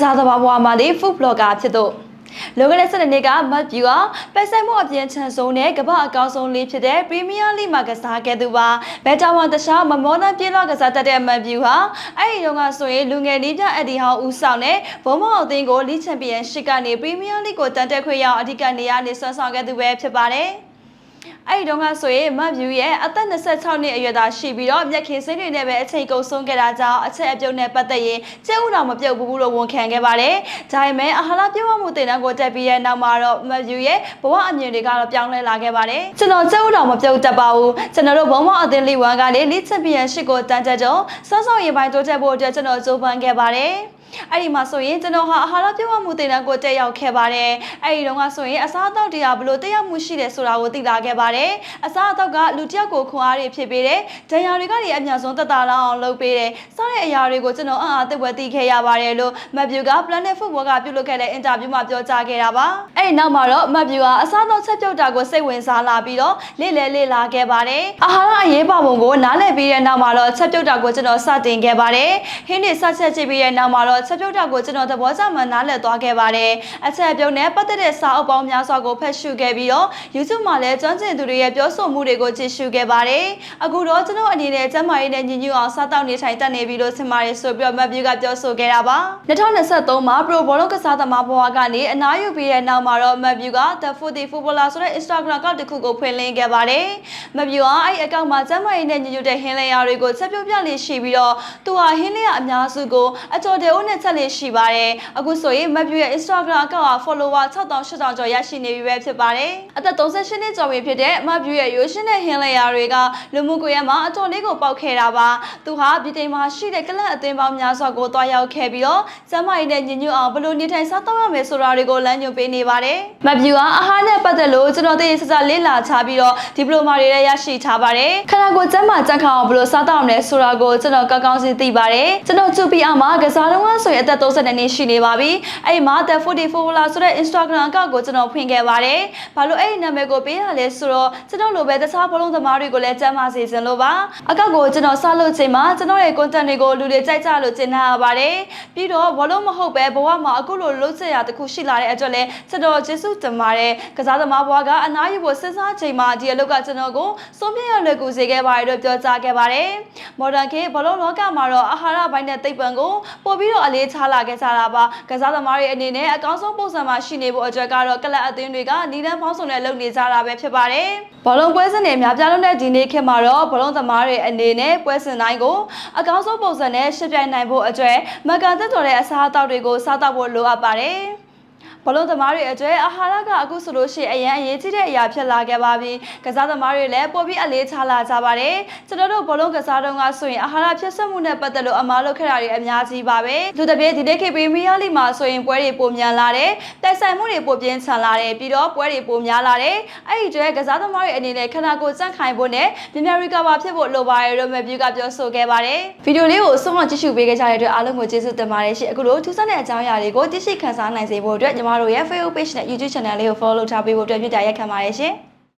စားသမားဘဝမှာဒီ food blogger ဖြစ်တော့လောကတဲ့စနေနေ့ကမတ်ဗျူကပိုက်ဆိုင်မှုအပြင်ချန်ဆုံးနဲ့ကမ္ဘာအကောင်းဆုံးလေးဖြစ်တဲ့ Premier League မှာကစားခဲ့သူပါဘက်တာဝန်တခြားမမောနာပြေလောကစားတတ်တဲ့မတ်ဗျူဟာအဲ့ဒီတော့ကဆိုရင်လူငယ်လေးပြအက်ဒီဟောင်းဦးဆောင်နဲ့ဘုံမောင်အသင်းကိုလီချန်ပီယံရှစ်ကနေ Premier League ကိုတန်တက်ခွင့်ရအောင်အဓိကနေရာနေဆွမ်းဆောင်ခဲ့သူပဲဖြစ်ပါတယ် အဲ့ဒီတော့ကဆိုရင်မတ်ဗျူရဲ့အသက်26နှစ်အရွယ်သားရှိပြီးတော့မျက်ခင်စိမ့်တွေနဲ့ပဲအချိန်ကုန်ဆုံးခဲ့တာကြောင့်အချက်အပြုတ်နဲ့ပတ်သက်ရင်ကျဲဥတော်မပြုတ်ဘူးလို့ဝန်ခံခဲ့ပါတယ်။ဒါပေမဲ့အာဟာရပြည့်ဝမှုတင်တန်းကိုတက်ပြီးရဲ့နောက်မှာတော့မတ်ဗျူရဲ့ဘဝအမြင်တွေကတော့ပြောင်းလဲလာခဲ့ပါတယ်။ကျွန်တော်ကျဲဥတော်မပြုတ်တတ်ပါဘူး။ကျွန်တော်တို့ဘုံမောင်အသင်းလီဝမ်ကနေလီချန်ပီယံရှစ်ကိုတန်းတက်တော့စောစောရင်ပိုင်းတိုးတက်ဖို့အတွက်ကျွန်တော်ကြိုးပမ်းခဲ့ပါတယ်။ အဲ့ဒီမှာဆိုရင်ကျွန်တော်ဟာအာဟာရပြုတ်မှုတင်တန်းကိုတက်ရောက်ခဲ့ပါတယ်အဲ့ဒီတော့ကဆိုရင်အစားအသောက်တရားဘလို့တက်ရောက်မှုရှိတယ်ဆိုတာကိုသိလာခဲ့ပါတယ်အစားအသောက်ကလူတစ်ယောက်ကိုခွန်အားတွေဖြစ်ပေးတယ်ဒဏ်ရာတွေကနေအများဆုံးသက်သာလောက်အောင်လုပ်ပေးတယ်စတဲ့အရာတွေကိုကျွန်တော်အံ့အားသစ်ဝက်သိခဲ့ရပါတယ်လို့မတ်ဗျူက Planet Football ကပြုလုပ်ခဲ့တဲ့အင်တာဗျူးမှာပြောကြားခဲ့တာပါအဲ့ဒီနောက်မှာတော့မတ်ဗျူကအစားအသောက်ချက်ပြုတ်တာကိုစိတ်ဝင်စားလာပြီးတော့လေ့လဲလေ့လာခဲ့ပါတယ်အာဟာရအရေးပါပုံကိုနားလည်ပြီးတဲ့နောက်မှာတော့ချက်ပြုတ်တာကိုကျွန်တော်စတင်ခဲ့ပါတယ်ဟင်းတွေစချက်ကြည့်ပြီးတဲ့နောက်မှာတော့ချက်ပြုတ်တာကိုကျွန်တော်သဘောကျမှနားလည်သွားခဲ့ပါတယ်အချက်ပြုတ်နဲ့ပတ်သက်တဲ့စာအုပ်ပေါင်းများစွာကိုဖတ်ရှုခဲ့ပြီးတော့ YouTube မှာလည်းကျွမ်းကျင်သူတွေရဲ့ပြောဆိုမှုတွေကိုကြည့်ရှုခဲ့ပါတယ်အခုတော့ကျွန်တော်အနေနဲ့ကျမ်းမာရေးနဲ့ညီညွတ်အောင်စားတောက်နေထိုင်တတ်နေပြီလို့ဆင်ပါတယ်ဆိုပြီးတော့မတ်ဗျူကပြောဆိုခဲ့တာပါ2023မှာ Pro ဘောလုံးကစားသမားဘဝကနေအနားယူပြီးတဲ့နောက်မှာတော့မတ်ဗျူက The Footy Footballer ဆိုတဲ့ Instagram account တစ်ခုကိုဖွင့်လှစ်ခဲ့ပါတယ်မတ်ဗျူကအဲ့ဒီအကောင့်မှာကျမ်းမာရေးနဲ့ညီညွတ်တဲ့ဟင်းလျာတွေကိုချက်ပြုတ်ပြလေးရှိပြီးတော့သူဟာဟင်းလျာအများစုကိုအကျော်တဲဦးနဲ့ချက်လေးရှိပါတယ်အခုဆိုရင်မတ်ဗျူရဲ့ Instagram account က follower 6000 8000ကျော်ရရှိနေပြီပဲဖြစ်ပါတယ်အသက်38နှစ်ကျော်ပြီဖြစ်တဲ့မတ်ဗျူရဲ့ရိုးရှင်းတဲ့ဟင်းလျာတွေကလူမှုကွန်ရက်မှာအတော်လေးကိုပေါက်ခဲ့တာပါသူဟာပြည်တိုင်မှာရှိတဲ့ကလပ်အသင်းပေါင်းများစွာကိုတွားရောက်ခဲ့ပြီးတော့ကျမ်းမာရေးနဲ့ညီညွတ်အောင်ဘယ်လိုနေထိုင်စားသောက်ရမယ်ဆိုတာတွေကိုလမ်းညွှန်ပေးနေပါတယ်မတ်ဗျူဟာအာဟာရနဲ့ပတ်သက်လို့ကျွန်တော်သိစစလေးလာချပြီးတော့ဒီပလိုမာတွေလည်းရရှိထားပါတယ်ခန္ဓာကိုယ်ကျန်းမာကြံ့ခိုင်အောင်ဘယ်လိုစားသောက်ရမလဲဆိုတာကိုကျွန်တော်ကောင်းကောင်းစီသိပါတယ်ကျွန်တော်ချူပီအမှာကစားတော့ဆိုရင်အသက်32နှစ်ရှိနေပါပြီအဲ့ဒီမှာ The 44 Follower ဆိုတဲ့ Instagram account ကိုကျွန်တော်ဖွင့်ခဲ့ပါတယ်ဘာလို့အဲ့ဒီနာမည်ကိုပေးရလဲဆိုတော့ကျွန်တော်လိုပဲတခြားဘလုံးသမားတွေကိုလည်းကျမ်းမာစေချင်လို့ပါအကောက်ကိုကျွန်တော်စလုပ်ချိန်မှာကျွန်တော်ရဲ့ content တွေကိုလူတွေကြိုက်ကြလို့ကျင်နာရပါတယ်ပြီးတော့ဘလုံးမဟုတ်ပဲဘဝမှာအခုလိုလုံးချက်ရတခုရှိလာတဲ့အတွက်လည်းကျွန်တော်ကျေးဇူးတင်ပါတယ်ကစားသမားဘဝကအနားယူဖို့စဉ်းစားချိန်မှာဒီအလုပ်ကကျွန်တော်ကိုစုံပြည့်ရလွယ်ကူစေခဲ့ပါတယ်လို့ပြောကြားခဲ့ပါတယ် modern ခေတ်ဘလုံးလောကမှာတော့အာဟာရပိုင်းနဲ့သိပ္ပံကိုပို့ပြီးတော့အလေးထားလာခဲ့ကြတာပါကစားသမားတွေအနေနဲ့အကောင်းဆုံးပုံစံမှာရှိနေဖို့အတွက်ကတော့ကလပ်အသင်းတွေကနီးလန်းဖောင်းဆောင်နဲ့လုပ်နေကြတာပဲဖြစ်ပါတယ်ဘောလုံးပွဲစဉ်တွေများပြားလုံးတဲ့ဒီနေ့ခေတ်မှာတော့ဘောလုံးသမားတွေအနေနဲ့ပွဲစဉ်တိုင်းကိုအကောင်းဆုံးပုံစံနဲ့ရှင်းပြနိုင်ဖို့အတွက်မကန်သက်တော်တဲ့အစားအသောက်တွေကိုစားတောက်ဖို့လိုအပ်ပါတယ် ဘလုံးသမားတွေအကျွဲအာဟာရကအခုဆိုလို့ရှိရင်အရန်အရေးကြီးတဲ့အရာဖြစ်လာခဲ့ပါပြီ။ကစားသမားတွေလည်းပိုပြီးအလေးထားလာကြပါတယ်။ကျွန်တော်တို့ဘလုံးကစားတုန်းကဆိုရင်အာဟာရဖြစ်ဆက်မှုနဲ့ပတ်သက်လို့အမားလုပ်ခဲ့တာတွေအများကြီးပါပဲ။သူတပြည့်ဒီနေ့ခေတ်ပရီးမီးယားလိမှာဆိုရင်ပွဲတွေပိုများလာတယ်။တိုက်ဆိုင်မှုတွေပိုပြင်းထန်လာတယ်ပြီးတော့ပွဲတွေပိုများလာတယ်။အဲ့ဒီကျွဲကစားသမားတွေအနေနဲ့ခန္ဓာကိုယ်စန့်ခိုင်ဖို့နဲ့မြန်မြန်ရီကဘာဖြစ်ဖို့လိုပါတယ်လို့မဗျူကပြောဆိုခဲ့ပါတယ်။ဗီဒီယိုလေးကိုအဆုံးအမကြည့်ရှုပေးခဲ့ကြတဲ့အတွက်အားလုံးကိုကျေးဇူးတင်ပါတယ်ရှင်။အခုလိုထူးဆန်းတဲ့အကြောင်းအရာတွေကိုသိရှိခန်းစားနိုင်စေဖို့အတွက်ညီမတို့ရဲ့ Facebook page နဲ့ YouTube channel လေးကို follow လုပ်ထားပေးဖို့အတွက်မြတ်တာရက်ခံပါတယ်ရှင်။